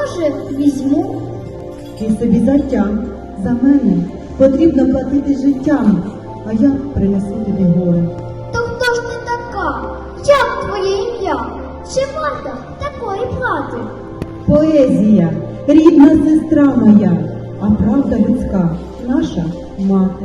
може, візьму. Ти собі затяг за мене. Потрібно платити життям, а я принесу тобі горе. То хто ж ти така? Як твоє ім'я? Чи варта такої плати? Поезія, рідна сестра моя, а правда людська, наша мати.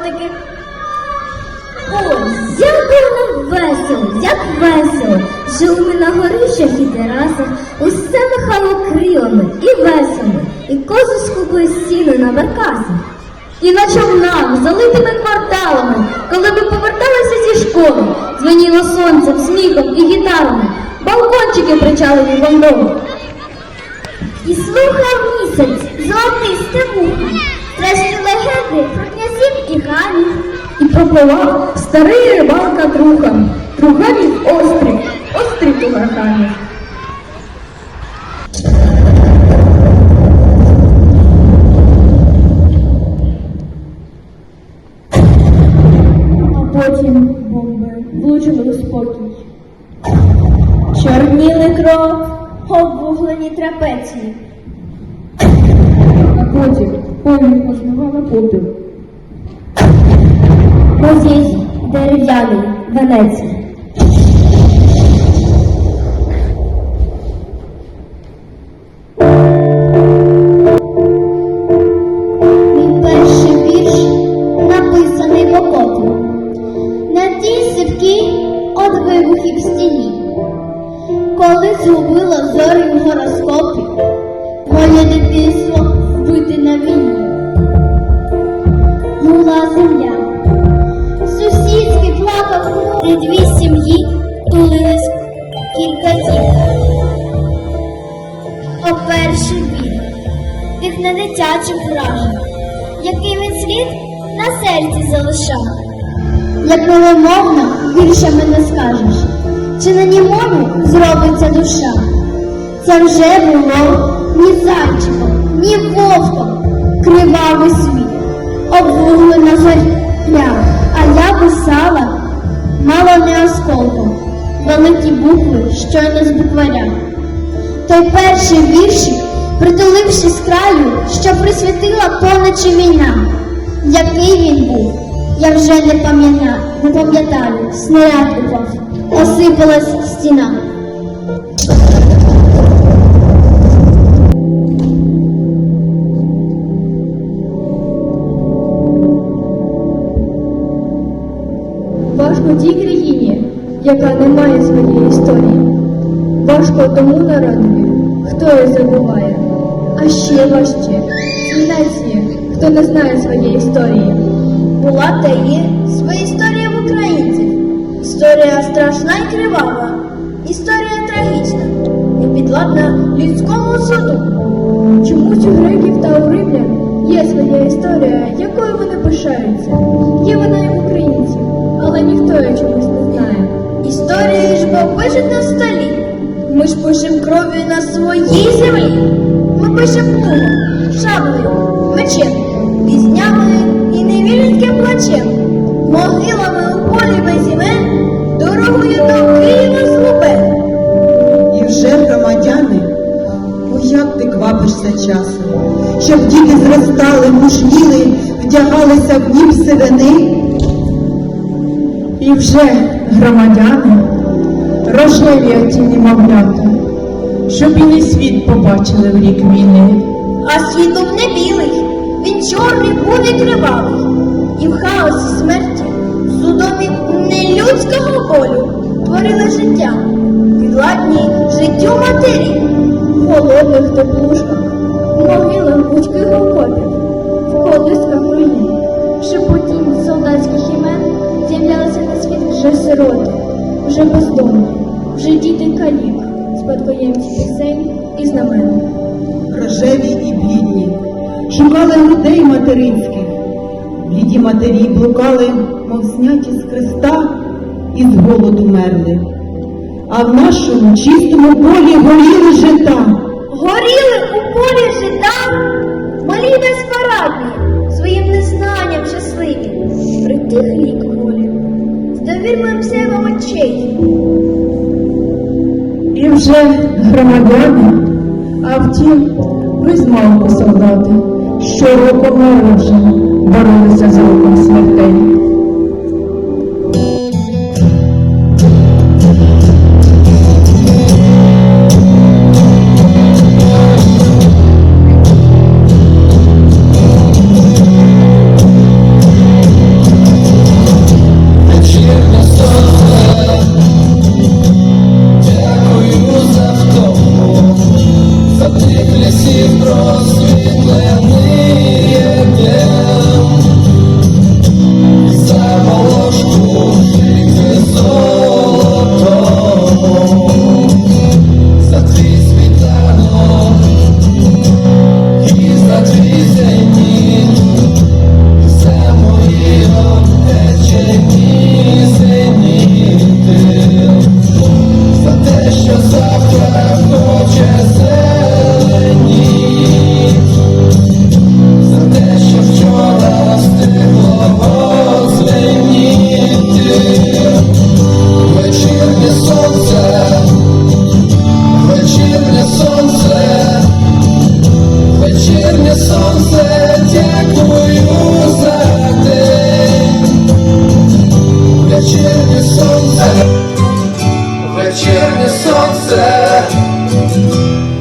Котики. Ой, як було весело, як весело. Жили ми на горищах і терасах, усе махало крилами і весело, і кози скупили сіно на баркасах. І на човнах, залитими кварталами, коли ми поверталися зі школи, дзвеніло сонцем, сміхом і гітарами, балкончики причалені вандом. І слухав місяць золотисте вухо, страшні легенди про князів і ханів. І пропливав старий рибалка труха, труганів острів, острів тугарханів. А потім бомби влучили у спокій. Чорніли кров, обвуглені трапеції. А потім повінь позмивала попіл. Музей дерев'яний Венеції. Мій перший вірш написаний покотом. На тій сивки од вибухів стіні. Коли згубила зорі в гороскопі, моє дитинство на війні. Земля. Сусідський плакав, де дві сім'ї тулились кілька діб. О перший біль, тих не дитячих вражень, який він слід на серці залишав. Як невимовно віршами не скажеш, чи на німому зробиться душа. Це вже було ні зайчиком, ні вовком, кривавий світ, обвуглена зоря, а я писала мало не осколком, великі букви щойно з букваря. Той перший віршик, притулившись краю, що присвятила поночі війна. Який він був, я вже не пам'ятаю, не пам'ятаю, снаряд упав, осипалась стіна. Яка не має своєї історії. Важко тому народові, хто її забуває. А ще важче цій нації, хто не знає своєї історії. Була та є своя історія в українців. Історія страшна і кривава, історія трагічна, непідладна людському суду. Чомусь у греків та у римлян є своя історія, якою вони пишаються. Є вона і в українців, але ніхто її чомусь не. Історії ж бо пишуть на столі. Ми ж пишемо кров'ю на своїй землі. Ми пишемо, плугом, шаблею, мечем, пізнями і невільним плачем, могилами у полі без імен, дорогою до Києва згубе. І вже громадяни, о як ти квапишся часом, щоб діти зростали, мужніли, вдягалися в нім сивини. І вже громадяни, як ті немовлята, щоб і не світ побачили в рік війни. А світ був не білий, він чорний був і кривавий. І в хаосі смерті, судомі нелюдського болю творили життя, підладні життю матері. В холодних теплушках, в могилах гучких окопів, в колисках руїн. В солдатських імен з'являлися вже сироти, вже бездомні, вже діти калік, спадкоємці пісень і знамен. рожеві і блідні, шукали грудей материнських, бліді матері блукали, мов зняті з хреста, і з голоду мерли. А в нашому чистому полі горіли жита. Горіли у полі жита, малі безпарадні, своїм незнанням щасливі, притихлі волі, з вам очей. І вже громадяни, а втім, ви змалку солдати, що роком народжені боролися з тих лісів просвітлений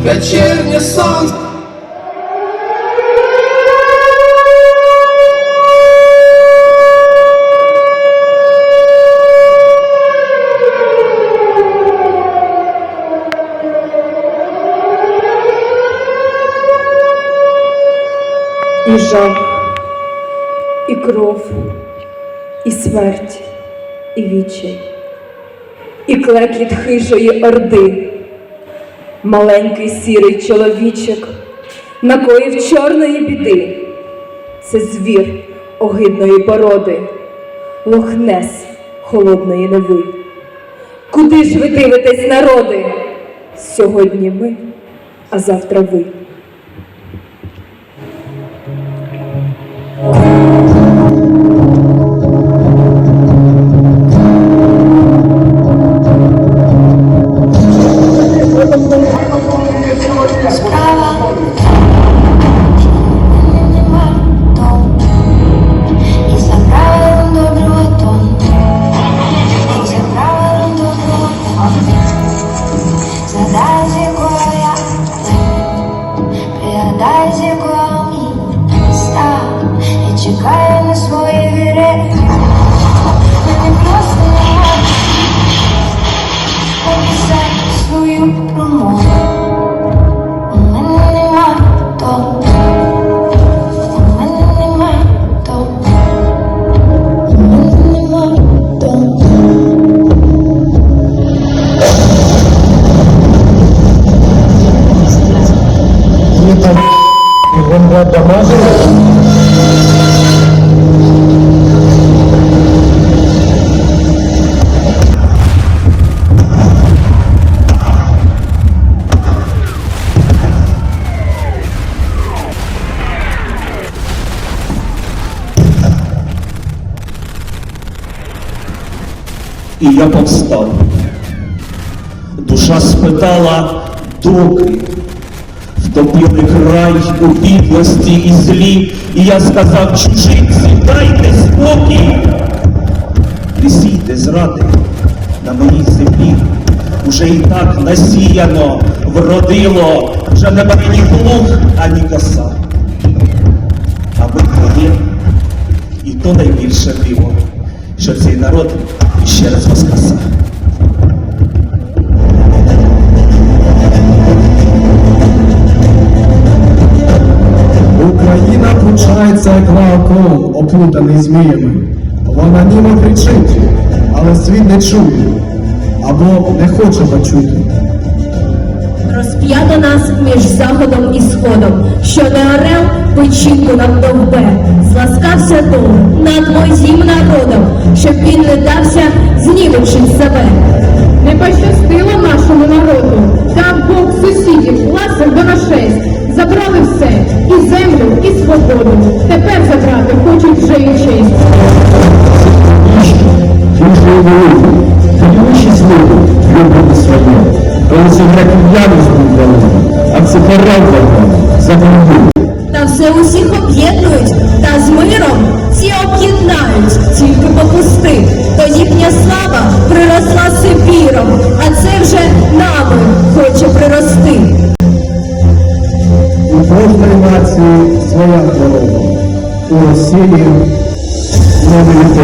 вечірнє сонце. І жах, і кров, і смерть, і відчай, і клекіт хижої орди. Маленький сірий чоловічок накоїв чорної біди. Це звір огидної породи, лохнес холодної неви. Куди ж ви дивитесь, народи? Сьогодні ми, а завтра ви. Я повстав. Душа спитала, доки в втопили край у підлості і злі, і я сказав чужинці, дайте спокій. Не сійте зради на моїй землі, уже і так насіяно, вродило, вже не ні плуг, ані коса. А ми твоє, і то найбільше диво, що цей народ ще раз воскресав. Україна пручається, як лаокол, оплутаний зміями. Вона німо кричить, але світ не чує або не хоче почути. Розп'ято нас між заходом і сходом, що не орел печінку нам довбе, зласкався Бог над моїм народом, щоб він не дався знівечить себе. Не пощастило нашому народу, там Бог сусідів, ласив до на шесть. Забрали все, і землю, і свободу. У Росії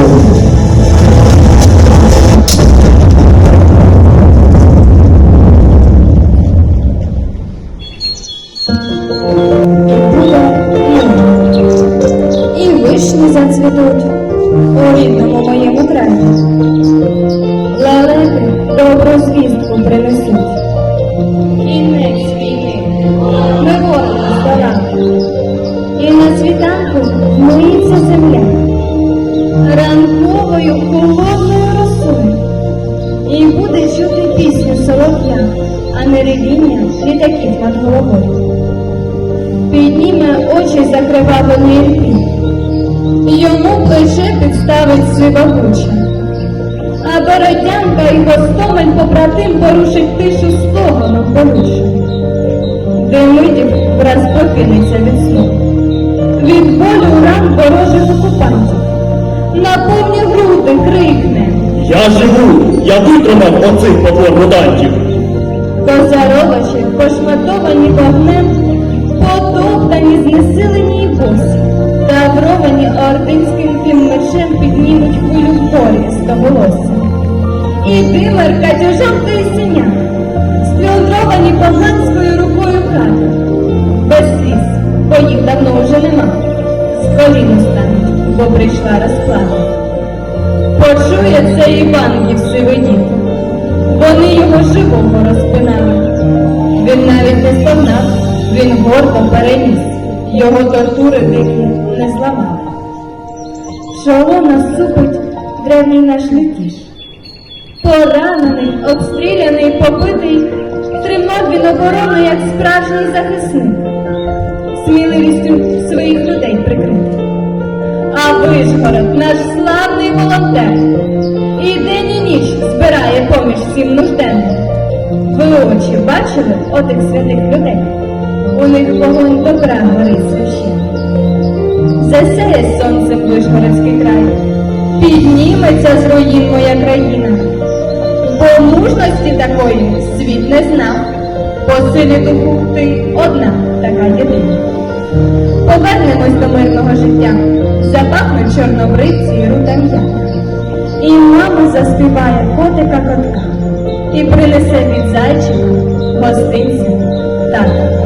побратим порушить тишу стогоном болючим. Демидів враз прокинеться від сну. Від болю ран ворожих окупантів. На повні груди крикне. Я живу, я витримав оцих потвородантів. Козаровичі, пошматовані вогнем, потоптані, знесилені й босі, тавровані ординським тим мечем піднімуть хвилю борі з волосся. І димер катюжом та й синя, сплюндровані поганською рукою хати. Без сліз, бо їх давно вже нема, з коліну стануть, бо прийшла розплата. Почує це Івангів сивий дід. Вони його живого розпинали. Він навіть не стогнав, він гордо переніс, його тортури дикі не зламали. Чоло насупить древній наш лютіш. Поранений, обстріляний, побитий, тримав він оборону, як справжній захисник, сміливістю своїх людей прикритий. А Вишгород, наш славний волонтер, і день і ніч збирає поміж всім нужденним. Ви очі бачили отих святих людей? У них вогонь добра горить священний. Засяє сонцем Вишгородський край, підніметься з руїн моя країна. Бо мужності такої світ не знав, по силі духу ти одна така єдина. Повернемось до мирного життя, запахне чорнобриці і рудам'я. І мама заспіває котика котка і принесе від зайчика гостинця тата.